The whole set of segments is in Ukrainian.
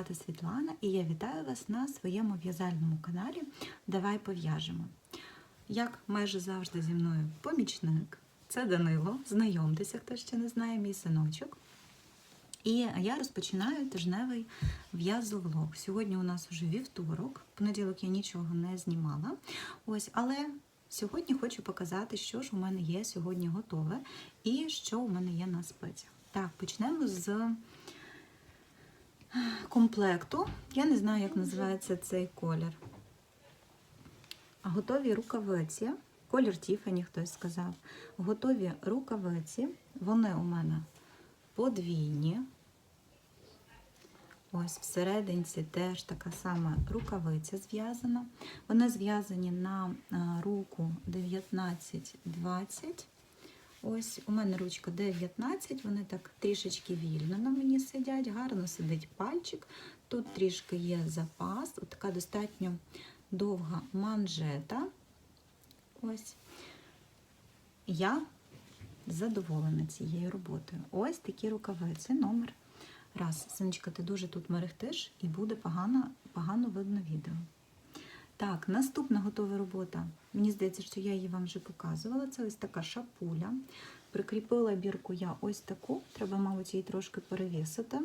Звати Світлана і я вітаю вас на своєму в'язальному каналі Давай пов'яжемо. Як майже завжди зі мною помічник, це Данило. Знайомтеся, хто ще не знає, мій синочок. І я розпочинаю тижневий в'язовлог. Сьогодні у нас вже вівторок, понеділок я нічого не знімала. Ось, але сьогодні хочу показати, що ж у мене є сьогодні готове і що у мене є на спиці. Так, почнемо з комплекту. Я не знаю, як називається цей колір. Готові рукавиці. Колір Тіфані хтось сказав. Готові рукавиці. Вони у мене подвійні. Ось всерединці теж така сама рукавиця зв'язана. Вони зв'язані на руку 19-20. Ось у мене ручка 19, вони так трішечки вільно на мені сидять, гарно сидить пальчик. Тут трішки є запас, От така достатньо довга манжета. Ось. Я задоволена цією роботою. Ось такі рукавиці, номер раз. Синочка, ти дуже тут мерехтиш і буде погано, погано видно відео. Так, наступна готова робота. Мені здається, що я її вам вже показувала. Це ось така шапуля. Прикріпила бірку я ось таку. Треба, мабуть, її трошки перевісити.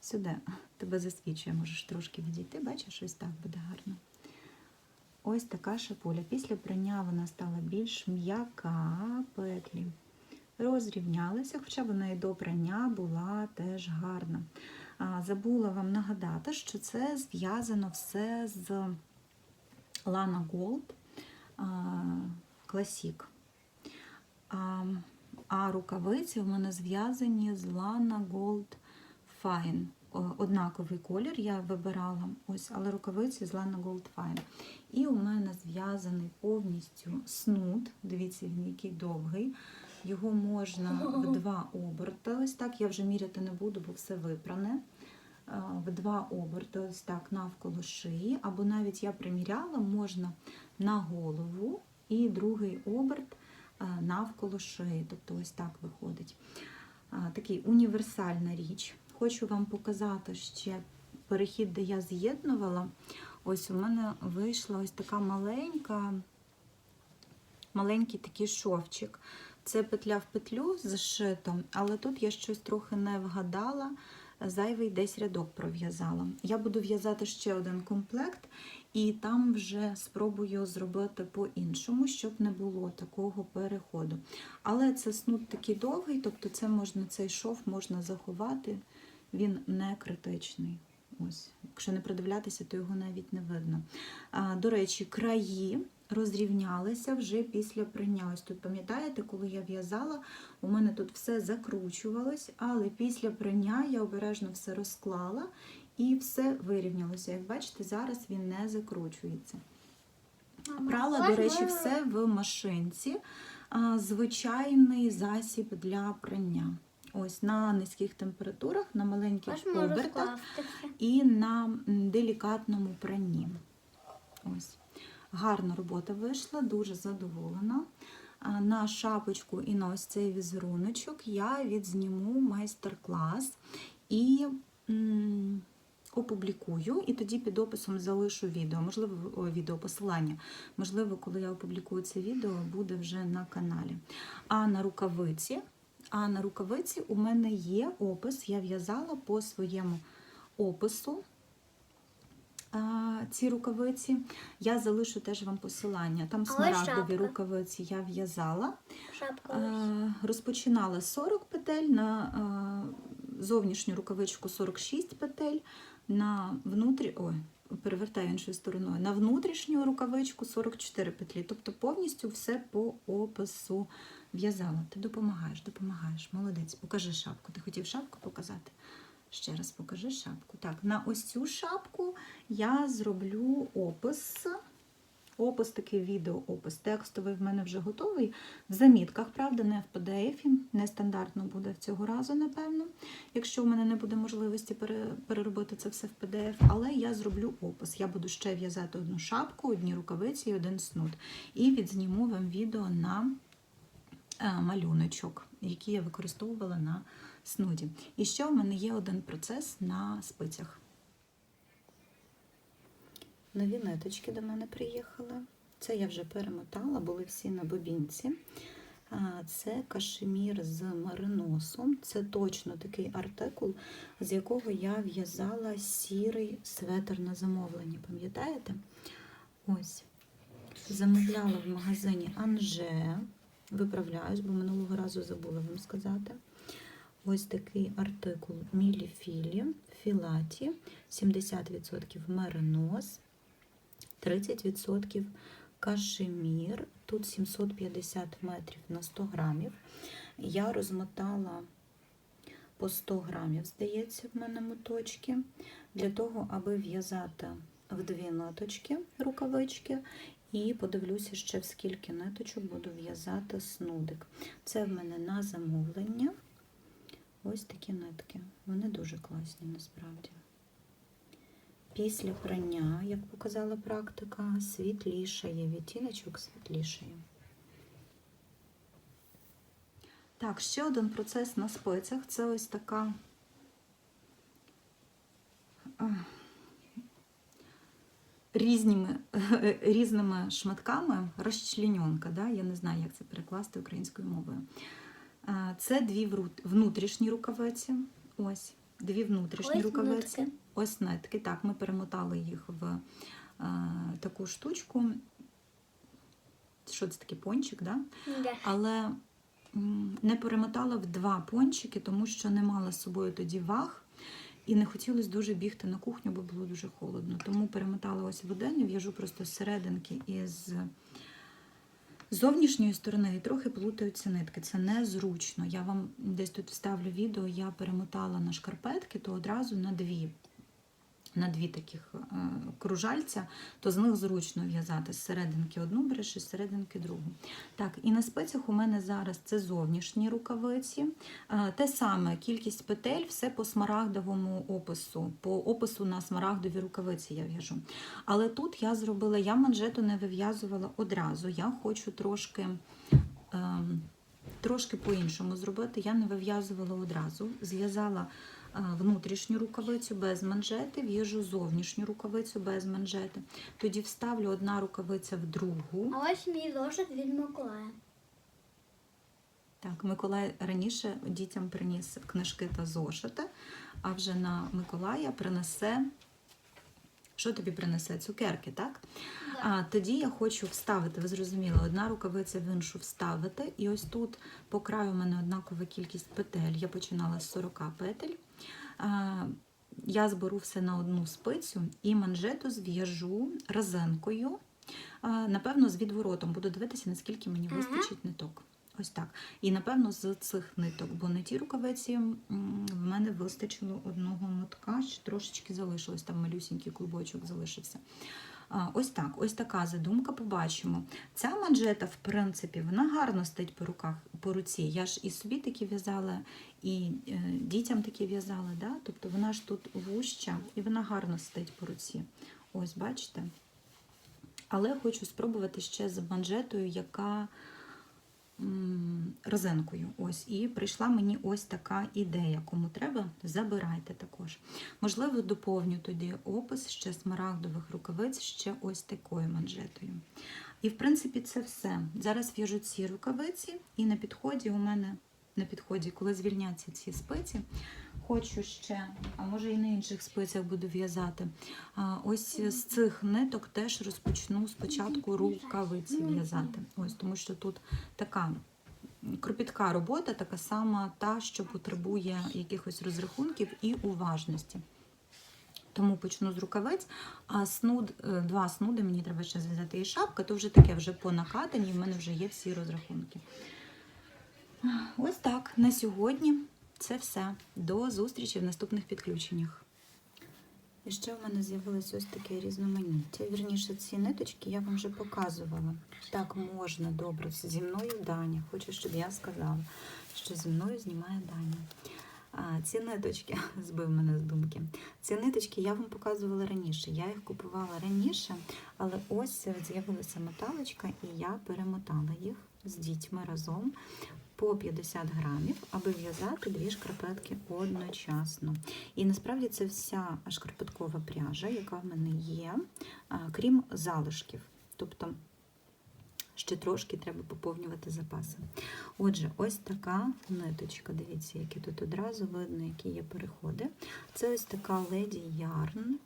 Сюди тебе засвічує, можеш трошки відійти. Бачиш, ось так буде гарно. Ось така шапуля. Після прання вона стала більш м'яка петлі. Розрівнялися, хоча вона і до прання була теж гарна. Забула вам нагадати, що це зв'язано все з Lana Gold Classic. А, а рукавиці в мене зв'язані з Lana Gold Fine. Однаковий колір я вибирала, ось, але рукавиці з Lana Gold Fine. І у мене зв'язаний повністю снуд. Дивіться, він який довгий. Його можна в два оберти. Ось так я вже міряти не буду, бо все випране в два оберти, ось так навколо шиї, або навіть я приміряла, можна на голову і другий оберт навколо шиї. Тобто ось так виходить. Такий універсальна річ. Хочу вам показати ще перехід, де я з'єднувала. Ось у мене вийшла ось така маленька, маленький такий шовчик. Це петля в петлю зшито, але тут я щось трохи не вгадала зайвий десь рядок пров'язала. Я буду в'язати ще один комплект, і там вже спробую зробити по-іншому, щоб не було такого переходу. Але це снуд такий довгий, тобто це можна, цей шов можна заховати, він не критичний. Ось, Якщо не придивлятися, то його навіть не видно. А, До речі, краї розрівнялися вже після прання. Ось тут, пам'ятаєте, коли я в'язала, у мене тут все закручувалось, але після прання я обережно все розклала і все вирівнялося. Як бачите, зараз він не закручується. Прала, до речі, все в машинці. Звичайний засіб для прання. Ось на низьких температурах, на маленьких обертах і на делікатному пранні. Ось. Гарна робота вийшла, дуже задоволена. На шапочку і на ось цей візеруночок я відзніму майстер-клас і опублікую, і тоді під описом залишу відео, можливо, о, відео посилання. Можливо, коли я опублікую це відео, буде вже на каналі. А на рукавиці, а на рукавиці у мене є опис, я в'язала по своєму опису ці рукавиці. Я залишу теж вам посилання. Там смарагдові рукавиці я в'язала. Розпочинала 40 петель, на зовнішню рукавичку 46 петель, на внутрі... Ой, перевертаю іншою стороною, на внутрішню рукавичку 44 петлі. Тобто повністю все по опису в'язала. Ти допомагаєш, допомагаєш. Молодець. Покажи шапку. Ти хотів шапку показати? Ще раз покажи шапку. Так, на ось цю шапку я зроблю опис. Опис такий відеоопис. Текстовий в мене вже готовий. В замітках, правда, не в PDF, нестандартно буде цього разу, напевно, якщо в мене не буде можливості переробити це все в PDF, але я зроблю опис. Я буду ще в'язати одну шапку, одні рукавиці і один снуд. І відзніму вам відео на малюночок, який я використовувала на снуді. І ще в мене є один процес на спицях. Нові ниточки до мене приїхали. Це я вже перемотала, були всі на бобінці. Це кашемір з мариносом. Це точно такий артикул, з якого я в'язала сірий светр на замовлення. Пам'ятаєте? Ось. Замовляла в магазині Анже. Виправляюсь, бо минулого разу забула вам сказати. Ось такий артикул Мілі-філі, філаті, 70% меринос, 30% кашемір. Тут 750 метрів на 100 грамів. Я розмотала по 100 грамів, здається, в мене моточки, для того, аби в'язати в дві ниточки рукавички. І подивлюся ще в скільки ниточок буду в'язати снудик. Це в мене на замовлення. Ось такі нитки. Вони дуже класні насправді. Після прання, як показала практика, світлішає, відтіночок світлішає. Так, ще один процес на спицях. Це ось така різними, різними шматками розчлененка, да? я не знаю, як це перекласти українською мовою. Це дві внутрішні рукавиці. Ось, дві внутрішні Ось рукавиці. нитки. Ось нитки. Так, ми перемотали їх в е, таку штучку. Що це такий пончик, да? Да. але не перемотала в два пончики, тому що не мала з собою тоді ваг. І не хотілося дуже бігти на кухню, бо було дуже холодно. Тому перемотала ось в один в'яжу просто з серединки із зовнішньої сторони і трохи плутаються нитки. Це незручно. Я вам десь тут вставлю відео, я перемотала на шкарпетки, то одразу на дві. На дві таких е, кружальця, то з них зручно в'язати з серединки одну береш і з серединки другу. Так, і на спицях у мене зараз це зовнішні рукавиці. Е, Те саме кількість петель, все по смарагдовому опису. По опису на смарагдові рукавиці я в'яжу. Але тут я зробила, я манжету не вив'язувала одразу. Я хочу трошки. ем, Трошки по-іншому зробити, я не вив'язувала одразу. Зв'язала внутрішню рукавицю без манжети, в'яжу зовнішню рукавицю без манжети. Тоді вставлю одна рукавиця в другу. А ось мій зошит від Миколая. Так, Миколай раніше дітям приніс книжки та зошити, а вже на Миколая принесе. Що тобі принесе? Цукерки, так? А тоді я хочу вставити, ви зрозуміли, одна рукавиця в іншу вставити. І ось тут по краю у мене однакова кількість петель. Я починала з 40 петель. Я зберу все на одну спицю і манжету зв'яжу резинкою. А, Напевно, з відворотом буду дивитися, наскільки мені вистачить ниток. Ось так. І напевно з цих ниток, бо на тій рукавиці в мене вистачило одного мотка, ще трошечки залишилось, там малюсінький клубочок залишився. Ось так, ось така задумка, побачимо. Ця манжета, в принципі, вона гарно стоїть по руках, по руці. Я ж і собі такі в'язала, і е, дітям такі в'язала. Да? Тобто вона ж тут вуща і вона гарно стоїть по руці. Ось, бачите? Але хочу спробувати ще з манжетою, яка м, резинкою. Ось, і прийшла мені ось така ідея. Кому треба, забирайте також. Можливо, доповню тоді опис ще смарагдових рукавиць, ще ось такою манжетою. І, в принципі, це все. Зараз в'яжу ці рукавиці, і на підході у мене на підході, коли звільняться ці спиці, хочу ще, а може і на інших спицях буду в'язати. Ось з цих ниток теж розпочну спочатку рукавиці в'язати. Ось, тому що тут така кропітка робота, така сама та, що потребує якихось розрахунків і уважності. Тому почну з рукавиць, а снуд, е, два снуди мені треба ще зв'язати і шапка, то вже таке вже по накатанні, в мене вже є всі розрахунки. Ось так. На сьогодні це все. До зустрічі в наступних підключеннях. І ще в мене з'явилось ось таке різноманіття. Вірніше, ці ниточки я вам вже показувала. Так можна добре. Зі мною Даня. Хочу, щоб я сказала, що зі мною знімає Даня. А, ці ниточки збив мене з думки. Ці ниточки я вам показувала раніше. Я їх купувала раніше, але ось з'явилася моталочка, і я перемотала їх з дітьми разом. По 50 грамів, аби в'язати дві шкарпетки одночасно. І насправді це вся шкарпеткова пряжа, яка в мене є, крім залишків. Тобто ще трошки треба поповнювати запаси. Отже, ось така ниточка. Дивіться, які тут одразу видно, які є переходи. Це ось така леді ярн,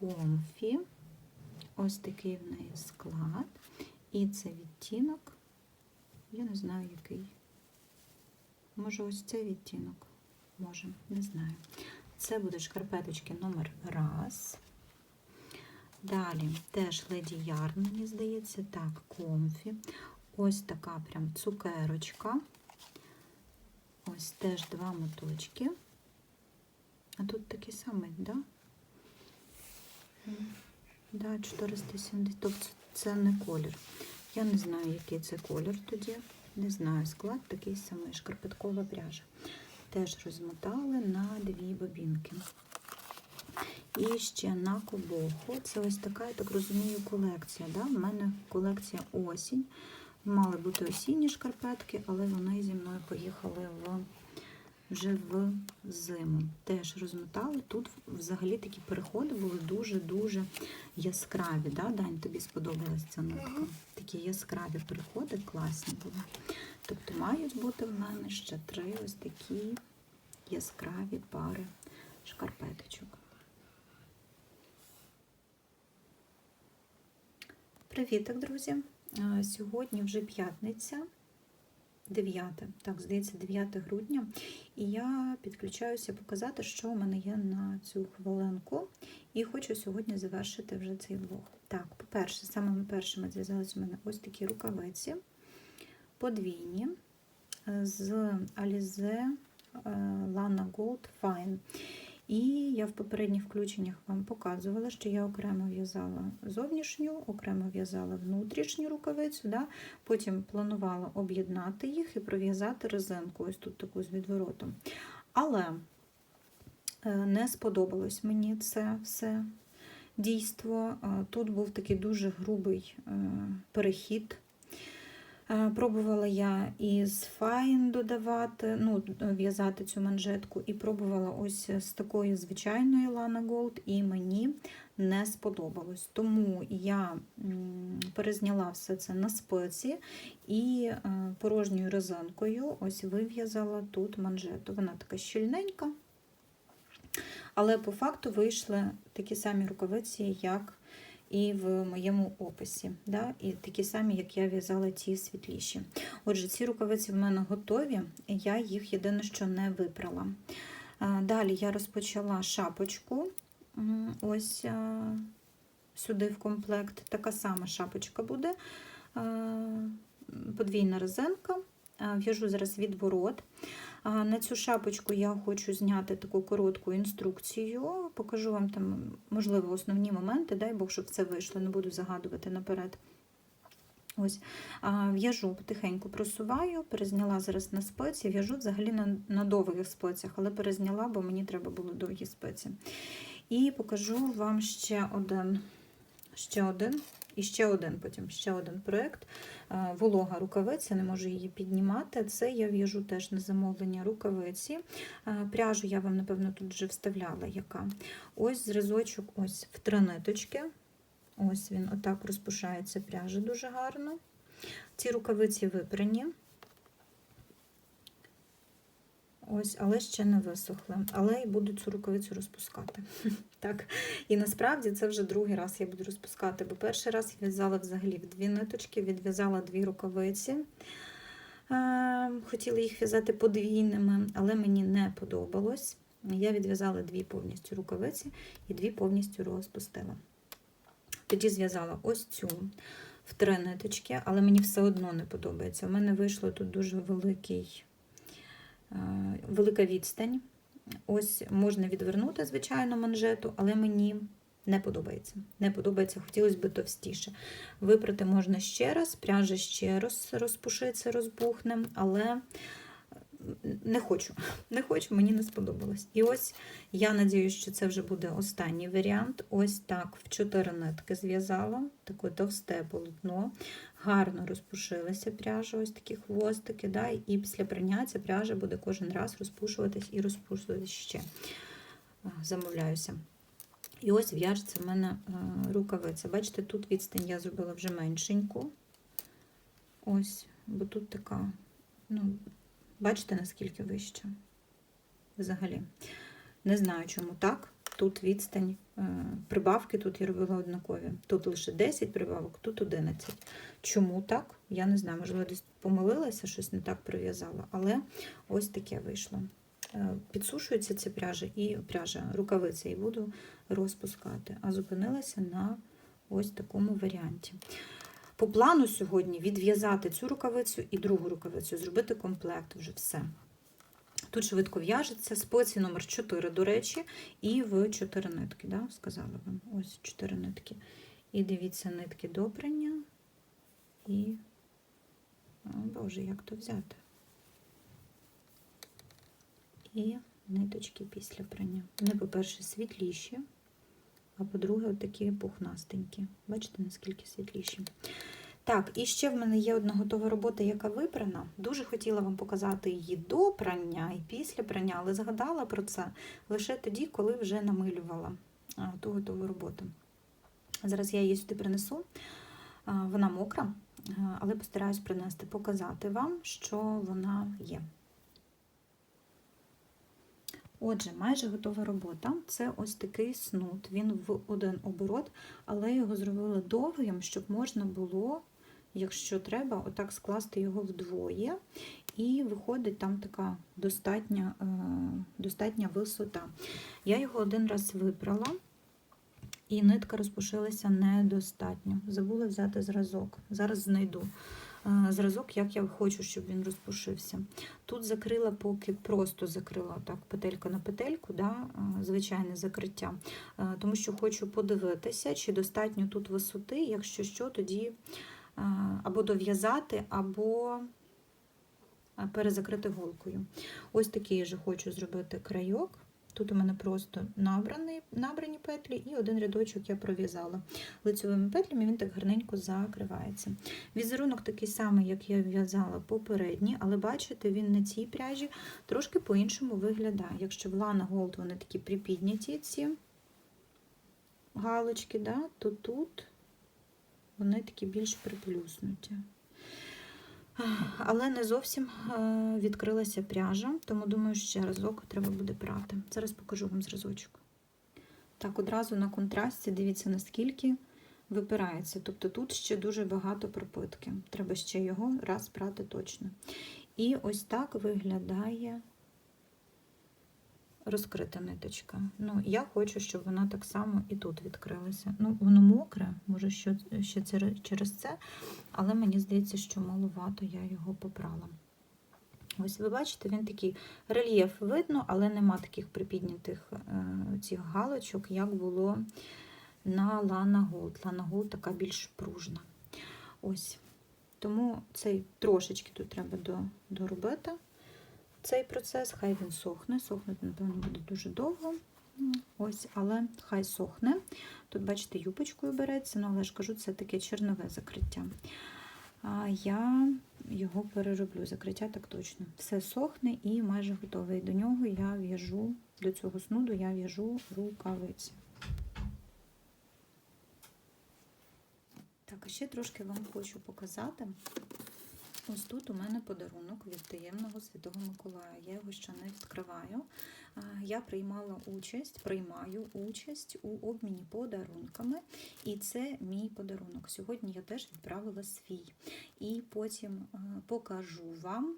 комфі. Ось такий в неї склад. І це відтінок. Я не знаю, який. Може, ось цей відтінок. Може, не знаю. Це будуть шкарпеточки номер раз. Далі теж леді Ярн, мені здається, так, комфі. Ось така прям цукерочка. Ось теж два моточки. А тут такий самий, да? Да, 470. Тобто це не колір. Я не знаю, який це колір тоді. Не знаю, склад такий самий, шкарпеткова пряжа. Теж розмотали на дві бобінки. І ще на кобоху. Це ось така, я так розумію, колекція. Да? У мене колекція осінь. Мали бути осінні шкарпетки, але вони зі мною поїхали в, вже в зиму. Теж розмотали. Тут взагалі такі переходи були дуже-дуже яскраві. Да? Дань, тобі сподобалась ця нотка? Такі яскраві переходи, класні були. Тобто мають бути в мене ще три ось такі яскраві пари шкарпеточок. Привіток, друзі! Сьогодні вже п'ятниця, 9, так, здається, 9 грудня. І я підключаюся показати, що у мене є на цю хвилинку. І хочу сьогодні завершити вже цей влог. Так, по-перше, самими першими зв'язалися у мене ось такі рукавиці, подвійні з Alize е, Lana Gold Fine. І я в попередніх включеннях вам показувала, що я окремо в'язала зовнішню, окремо в'язала внутрішню рукавицю, да? потім планувала об'єднати їх і пров'язати резинку, ось тут таку з відворотом. Але е, не сподобалось мені це все дійство. Е, Тут був такий дуже грубий е, перехід. Е, Пробувала я із файн додавати, ну, в'язати цю манжетку, і пробувала ось з такої звичайної Lana Gold, і мені не сподобалось. Тому я перезняла все це на спиці і е, порожньою резинкою ось вив'язала тут манжету. Вона така щільненька, але по факту вийшли такі самі рукавиці, як і в моєму описі, да? і такі самі, як я в'язала ті світліші. Отже, ці рукавиці в мене готові, я їх єдине, що не випрала. Далі я розпочала шапочку. Ось сюди в комплект. Така сама шапочка буде. Подвійна резинка. В'яжу зараз відворот. На цю шапочку я хочу зняти таку коротку інструкцію. Покажу вам там, можливо, основні моменти. Дай Бог, щоб це вийшло, не буду загадувати наперед. Ось, В'яжу потихеньку просуваю, перезняла зараз на спеці, в'яжу взагалі на, на довгих спецях, але перезняла, бо мені треба було довгі спеці. І покажу вам ще один, ще один і ще один потім ще один проєкт. Е, Волога рукавиця, не можу її піднімати. Це я в'яжу теж на замовлення рукавиці. Е, Пряжу я вам, напевно, тут вже вставляла яка. Ось зразочок ось в три ниточки. Ось він отак розпушається пряжа дуже гарно. Ці рукавиці випрані. Ось, але ще не висохли. Але і буду цю рукавицю розпускати. Так. І насправді це вже другий раз я буду розпускати, бо перший раз я в'язала взагалі в дві ниточки, відв'язала дві рукавиці. Е, Хотіла їх в'язати подвійними, але мені не подобалось. Я відв'язала дві повністю рукавиці і дві повністю розпустила. Тоді зв'язала ось цю в три ниточки, але мені все одно не подобається. У мене вийшло тут дуже великий, велика відстань. Ось можна відвернути, звичайно, манжету, але мені не подобається. Не подобається, хотілося б товстіше. Випрати можна ще раз, пряжа ще раз розпушиться, розбухне, але не хочу. Не хочу, мені не сподобалось. І ось я надіюсь, що це вже буде останній варіант. Ось так в чотири нитки зв'язала, таке товсте полотно, гарно розпушилася пряжа, ось такі хвостики, да, і після прання ця пряжа буде кожен раз розпушуватись і розпушуватись ще. Замовляюся. І ось в'яжеться в мене рукавиця. Бачите, тут відстань я зробила вже меншеньку. Ось, бо тут така, ну, бачите, наскільки вища? Взагалі. Не знаю, чому так. Тут відстань, е, прибавки тут я робила однакові. Тут лише 10 прибавок, тут 11. Чому так? Я не знаю, можливо, десь помилилася, щось не так прив'язала, але ось таке вийшло. Е, Підсушується ця пряжа і пряжа, рукавиця, і буду розпускати. А зупинилася на ось такому варіанті. По плану сьогодні відв'язати цю рукавицю і другу рукавицю, зробити комплект вже все. Тут швидко в'яжеться, споці номер 4, до речі, і в 4 нитки, да, сказала вам. Ось 4 нитки. І дивіться, нитки до прання. І. О, Боже, як то взяти? І ниточки після прання. Вони, по-перше, світліші, а по-друге, такі пухнастенькі. Бачите, наскільки світліші. Так, і ще в мене є одна готова робота, яка випрана. Дуже хотіла вам показати її до прання і після прання, але згадала про це лише тоді, коли вже намилювала ту готову роботу. Зараз я її сюди принесу. Вона мокра, але постараюсь принести, показати вам, що вона є. Отже, майже готова робота. Це ось такий снуд. Він в один оборот, але його зробили довгим, щоб можна було, якщо треба, отак скласти його вдвоє. І виходить там така достатня, е, достатня висота. Я його один раз випрала, і нитка розпушилася недостатньо. Забула взяти зразок. Зараз знайду е, зразок, як я хочу, щоб він розпушився. Тут закрила, поки просто закрила так петелька на петельку, да, е, звичайне закриття, тому що хочу подивитися, чи достатньо тут висоти, якщо що, тоді або дов'язати, або перезакрити голкою. Ось такий я же хочу зробити крайок. Тут у мене просто набрані, набрані петлі і один рядочок я пров'язала. Лицевими петлями він так гарненько закривається. Візерунок такий самий, як я в'язала попередній, але бачите, він на цій пряжі трошки по-іншому виглядає. Якщо в Lana Gold вони такі припідняті, ці галочки, да, то тут вони такі більш приплюснуті. Але не зовсім е, відкрилася пряжа, тому думаю, ще разок треба буде прати. Зараз покажу вам зразочок. Так, одразу на контрасті дивіться, наскільки випирається. Тобто тут ще дуже багато пропитки. Треба ще його раз прати точно. І ось так виглядає розкрита ниточка. Ну, я хочу, щоб вона так само і тут відкрилася. Ну, воно мокре, може, що, ще через це, але мені здається, що маловато я його попрала. Ось ви бачите, він такий рельєф видно, але нема таких припіднятих е, цих галочок, як було на Lana Gold. Lana Gold така більш пружна. Ось. Тому цей трошечки тут треба доробити цей процес, хай він сохне. Сохнути, напевно, буде дуже довго. Ось, але хай сохне. Тут, бачите, юбочкою береться, ну, але ж кажу, це таке чернове закриття. А я його перероблю. Закриття так точно. Все сохне і майже готове. І до нього я в'яжу, до цього снуду я в'яжу рукавиці. Так, а ще трошки вам хочу показати. Ось тут у мене подарунок від таємного Святого Миколая. Я його ще не відкриваю. Я приймала участь, приймаю участь у обміні подарунками, і це мій подарунок. Сьогодні я теж відправила свій. І потім покажу вам.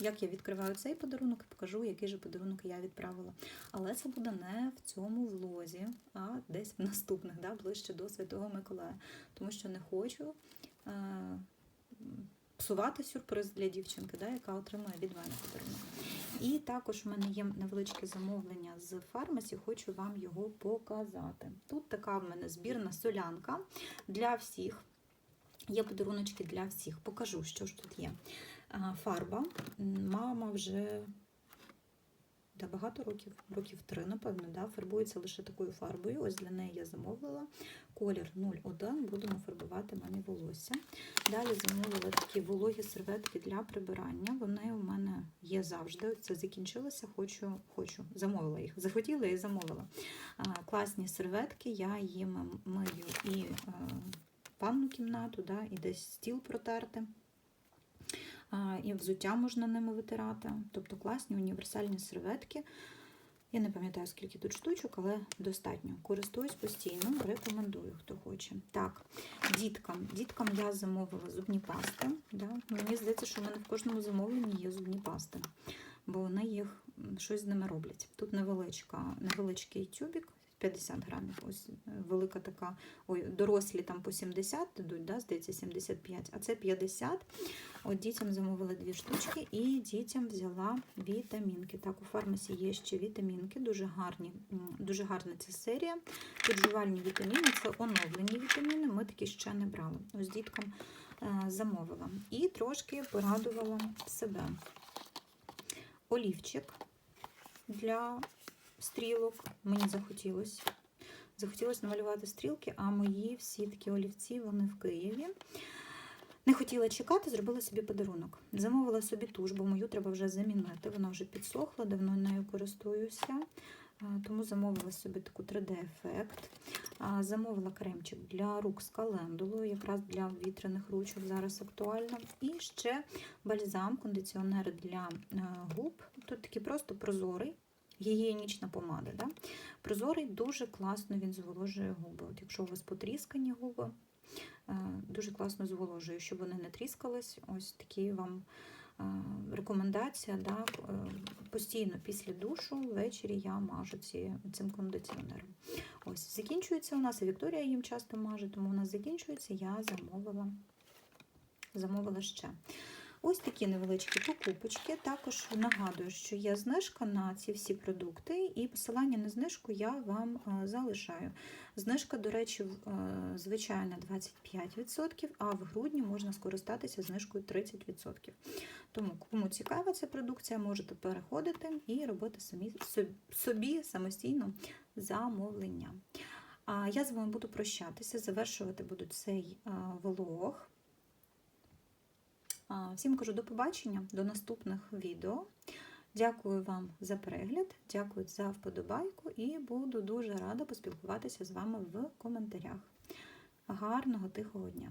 Як я відкриваю цей подарунок, і покажу, який же подарунок я відправила. Але це буде не в цьому влозі, а десь в наступних, да, ближче до Святого Миколая. Тому що не хочу псувати сюрприз для дівчинки, да, яка отримує від мене подарунок. І також в мене є невеличке замовлення з фармасі, хочу вам його показати. Тут така в мене збірна солянка для всіх. Є подаруночки для всіх. Покажу, що ж тут є. Фарба. Мама вже да, багато років, років три, напевно, да, фарбується лише такою фарбою. Ось для неї я замовила колір 01, будемо фарбувати мамі волосся. Далі замовила такі вологі серветки для прибирання. Вони у мене є завжди. Це закінчилося, хочу, хочу. Замовила їх. Захотіла і замовила. Класні серветки, я їм мию і е, ванну кімнату, да, і десь стіл протерти. І взуття можна ними витирати. Тобто класні універсальні серветки. Я не пам'ятаю, скільки тут штучок, але достатньо. Користуюсь постійно, рекомендую, хто хоче. Так, діткам. Діткам я замовила зубні пасти. Да? Мені здається, що в мене в кожному замовленні є зубні пасти, бо вони їх щось з ними роблять. Тут невеличка, невеличкий тюбік. 50 грамів, ось е, велика така, ой, дорослі там по 70 дадуть, да, здається, 75, а це 50. От дітям замовила дві штучки і дітям взяла вітамінки. Так, у фармасі є ще вітамінки, дуже гарні, дуже гарна ця серія. Тут вітаміни, це оновлені вітаміни, ми такі ще не брали. Ось діткам е, замовила. І трошки порадувала себе. Олівчик для стрілок. Мені захотілося. Захотілося намалювати стрілки, а мої всі такі олівці вони в Києві. Не хотіла чекати, зробила собі подарунок. Замовила собі туш, бо мою треба вже замінити. Вона вже підсохла, давно нею користуюся. Тому замовила собі таку 3D-ефект. Замовила кремчик для рук з календулою, якраз для вітряних ручок зараз актуально. І ще бальзам, кондиціонер для е, губ. Тут такий просто прозорий. Гігієнічна помада. Да? Прозорий дуже класно він зволожує губи. От якщо у вас потріскані губи, е, дуже класно зволожує, щоб вони не тріскались. Ось такі вам е, рекомендація. Да? Е, Постійно після душу ввечері я мажу ці, цим кондиціонером. Ось закінчується у нас, і Вікторія їм часто маже, тому у нас закінчується, я замовила, замовила ще. Ось такі невеличкі покупочки. Також нагадую, що є знижка на ці всі продукти, і посилання на знижку я вам е, залишаю. Знижка, до речі, е, звичайна 25%, а в грудні можна скористатися знижкою 30%. Тому, кому цікава ця продукція, можете переходити і робити самі, собі, самостійно замовлення. Я з вами буду прощатися, завершувати буду цей е, влог. Всім кажу до побачення, до наступних відео. Дякую вам за перегляд, дякую за вподобайку і буду дуже рада поспілкуватися з вами в коментарях. Гарного тихого дня!